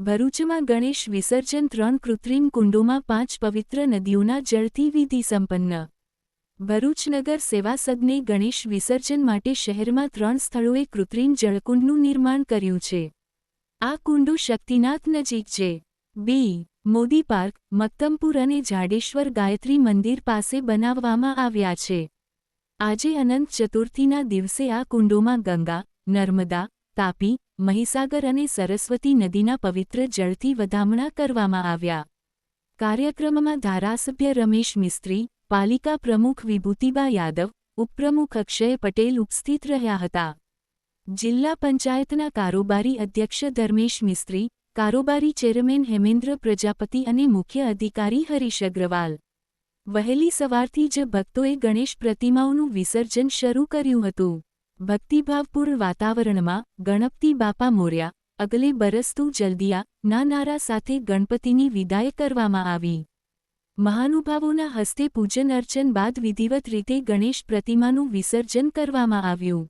ભરૂચમાં ગણેશ વિસર્જન ત્રણ કૃત્રિમ કુંડોમાં પાંચ પવિત્ર નદીઓના જળથી વિધિ સંપન્ન ભરૂચનગર સેવાસદને ગણેશ વિસર્જન માટે શહેરમાં ત્રણ સ્થળોએ કૃત્રિમ જળકુંડનું નિર્માણ કર્યું છે. આ કુંડો શક્તિનાથ નજીક છે. બી. મોદી પાર્ક મક્તમપુર અને જાડેશ્વર ગાયત્રી મંદિર પાસે બનાવવામાં આવ્યા છે. આજે અનંત ચતુર્થીના દિવસે આ કુંડોમાં ગંગા, નર્મદા તાપી, મહીસાગર અને સરસ્વતી નદીના પવિત્ર જળથી વધામણા કરવામાં આવ્યા. કાર્યક્રમમાં ધારાસભ્ય રમેશ મિસ્ત્રી, પાલિકા પ્રમુખ વિભૂતિબા યાદવ, ઉપપ્રમુખ અક્ષય પટેલ ઉપસ્થિત રહ્યા હતા. જિલ્લા પંચાયતના કારોબારી અધ્યક્ષ ધર્મેશ મિસ્ત્રી, કારોબારી ચેરમેન હેમેન્દ્ર પ્રજાપતિ અને મુખ્ય અધિકારી હરીશ અગ્રવાલ. વહેલી સવારથી જ ભક્તોએ ગણેશ પ્રતિમાઓનું વિસર્જન શરૂ કર્યું હતું. ભક્તિભાવપૂર્ણ વાતાવરણમાં ગણપતિ બાપા મોર્યા, અગલે બરસતું જલ્દિયા, ના નારા સાથે ગણપતિની વિદાય કરવામાં આવી. મહાનુભાવોના હસ્તે પૂજન અર્ચન બાદ વિધિવત રીતે ગણેશ પ્રતિમાનું વિસર્જન કરવામાં આવ્યું.